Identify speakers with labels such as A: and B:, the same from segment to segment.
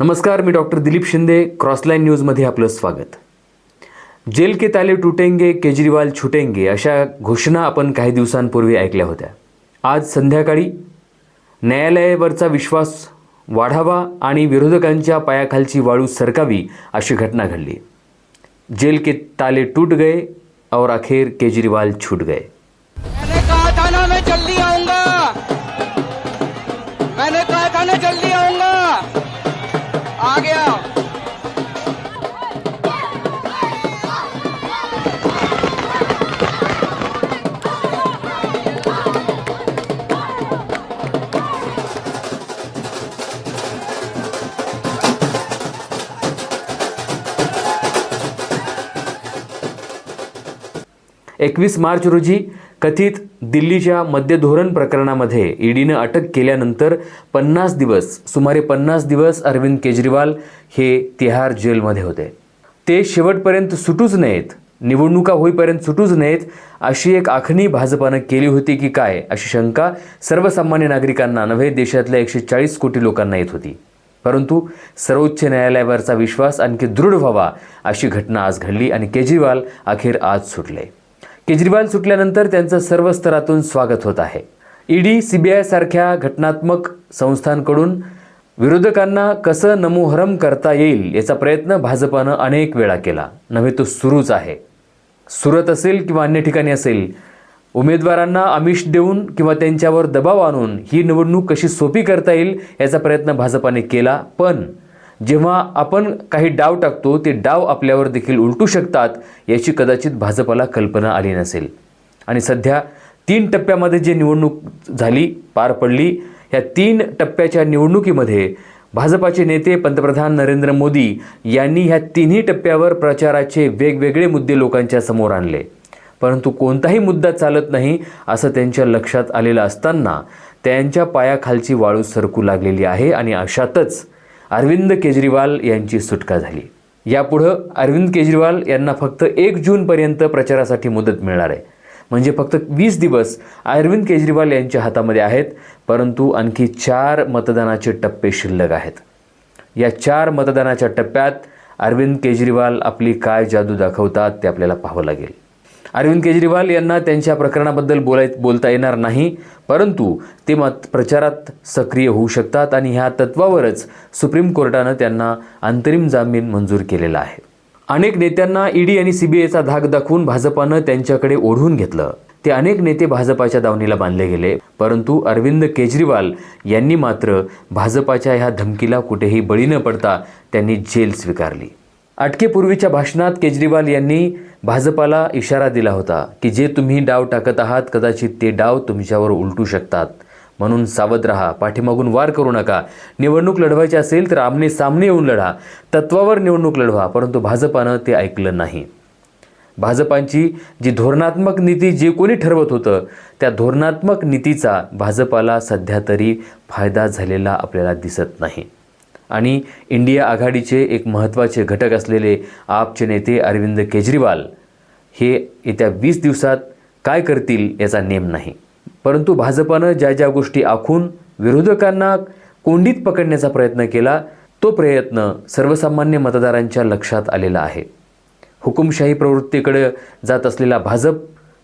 A: नमस्कार मी doctor Dilip Shinde Crossline न्यूजमध्ये आपलं स्वागत. जेल के ताले टुटेंगे केजरीवाल छुटेंगे अशा घोषणा आपण काही दिवसांपूर्वी ऐकल्या होत्या. आज संध्याकाळी न्यायालयावरचा विश्वास वाढावा आणि विरोधकांच्या पायाखालची वाळू सरकावी अशी घटना घडली. जेल के ताले टूट गए और अखेर केजरीवाल छूट गए.
B: मैंने कहा था ना मैं जल्दी आऊंगा।
A: एकवीस मार्च रोजी कथित दिल्लीच्या मद्यधोरण प्रकरणामध्ये ईडीनं अटक केल्यानंतर पन्नास दिवस सुमारे पन्नास दिवस अरविंद केजरीवाल हे तिहार जेलमध्ये होते. ते शेवटपर्यंत सुटूच नयेत निवडणुका होईपर्यंत सुटूच नयेत अशी एक आखणी भाजपानं केली होती की काय अशी शंका सर्वसामान्य नागरिकांना नव्हे देशातल्या एकशे चाळीस कोटी लोकांना येत होती. परंतु सर्वोच्च न्यायालयावरचा विश्वास आणखी दृढ व्हावा अशी घटना आज घडली आणि केजरीवाल अखेर आज सुटले. केजरीवाल सुटल्यानंतर त्यांचं सर्व स्तरातून स्वागत होत आहे. ईडी सीबीआय सारख्या घटनात्मक संस्थांकडून विरोधकांना कसं नमोहरम करता येईल याचा प्रयत्न भाजपानं अनेक वेळा केला. नव्हे तो सुरूच आहे. सुरत असेल किंवा अन्य ठिकाणी असेल उमेदवारांना आमिष देऊन किंवा त्यांच्यावर दबाव आणून ही निवडणूक कशी सोपी करता येईल याचा प्रयत्न भाजपाने केला पण जेव्हा आपण काही डाव टाकतो ते डाव आपल्यावर देखील उलटू शकतात याची कदाचित भाजपाला कल्पना आली नसेल. आणि सध्या तीन टप्प्यामध्ये जी निवडणूक झाली पार पडली या तीन टप्प्याच्या निवडणुकीमध्ये भाजपाचे नेते पंतप्रधान नरेंद्र मोदी यांनी ह्या तिन्ही टप्प्यावर प्रचाराचे वेगवेगळे मुद्दे लोकांच्या समोर आणले. परंतु कोणताही मुद्दा चालत नाही असं त्यांच्या लक्षात आलेलं असताना त्यांच्या पायाखालची वाळू सरकू लागलेली आहे आणि अशातच अरविंद केजरीवाल यांची सुटका झाली. यापुढं अरविंद केजरीवाल यांना फक्त एक जूनपर्यंत प्रचारासाठी मुदत मिळणार आहे. म्हणजे फक्त वीस दिवस अरविंद केजरीवाल यांच्या हातामध्ये आहेत परंतु आणखी चार मतदानाचे टप्पे शिल्लक आहेत. या चार मतदानाच्या टप्प्यात अरविंद केजरीवाल आपली काय जादू दाखवतात ते आपल्याला पाहावं लागेल. अरविंद केजरीवाल यांना त्यांच्या प्रकरणाबद्दल बोलाय बोलता येणार नाही परंतु ते मत प्रचारात सक्रिय होऊ शकतात आणि ह्या तत्वावरच सुप्रीम कोर्टानं त्यांना अंतरिम जामीन मंजूर केलेला आहे. अनेक नेत्यांना ईडी आणि सीबीआयचा धाक दाखवून भाजपानं त्यांच्याकडे ओढून घेतलं. ते अनेक नेते भाजपाच्या दावणीला बांधले गेले परंतु अरविंद केजरीवाल यांनी मात्र भाजपाच्या ह्या धमकीला कुठेही बळी न पडता त्यांनी जेल स्वीकारली. अटकेपूर्वीच्या भाषणात केजरीवाल यांनी भाजपाला इशारा दिला होता की जे तुम्ही डाव टाकत आहात कदाचित ते डाव तुमच्यावर उलटू शकतात. म्हणून सावध राहा पाठीमागून वार करू नका. निवडणूक लढवायची असेल तर आमने सामने येऊन लढा. तत्वावर निवडणूक लढवा परंतु भाजपानं ते ऐकलं नाही. भाजपांची जी धोरणात्मक नीती जे कोणी ठरवत होतं त्या धोरणात्मक नीतीचा भाजपाला सध्या तरी फायदा झालेला आपल्याला दिसत नाही. आणि इंडिया आघाडीचे एक महत्त्वाचे घटक असलेले आपचे नेते अरविंद केजरीवाल हे येत्या वीस दिवसात काय करतील याचा नेम नाही. परंतु भाजपानं ज्या ज्या गोष्टी आखून विरोधकांना कोंडीत पकडण्याचा प्रयत्न केला तो प्रयत्न सर्वसामान्य मतदारांच्या लक्षात आलेला आहे. हुकुमशाही प्रवृत्तीकडे जात असलेला भाजप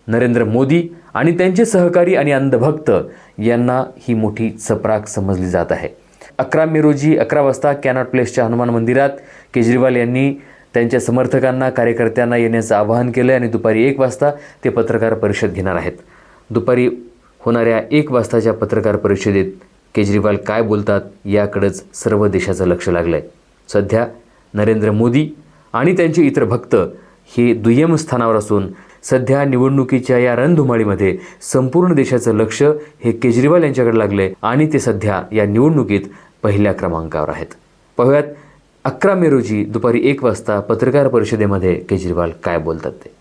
A: नरेंद्र मोदी आणि त्यांचे सहकारी आणि अंधभक्त यांना ही मोठी चपराक समजली जात आहे. अकरा मे रोजी अकरा वाजता कॅनॉट प्लेसच्या हनुमान मंदिरात केजरीवाल यांनी त्यांच्या समर्थकांना कार्यकर्त्यांना येण्याचं आवाहन केलं आणि दुपारी एक वाजता ते पत्रकार परिषद घेणार आहेत. दुपारी होणाऱ्या एक वाजताच्या पत्रकार परिषदेत केजरीवाल काय बोलतात याकडंच सर्व देशाचं लक्ष लागलं आहे सध्या नरेंद्र मोदी आणि त्यांचे इतर भक्त हे दुय्यम स्थानावर असून सध्या निवडणुकीच्या या रणधुमाळीमध्ये संपूर्ण देशाचं लक्ष हे केजरीवाल यांच्याकडे लागलं आहे आणि ते सध्या या निवडणुकीत पहिल्या क्रमांकावर आहेत. पाहूयात अकरा मे रोजी दुपारी एक वाजता पत्रकार परिषदेमध्ये केजरीवाल काय बोलतात ते?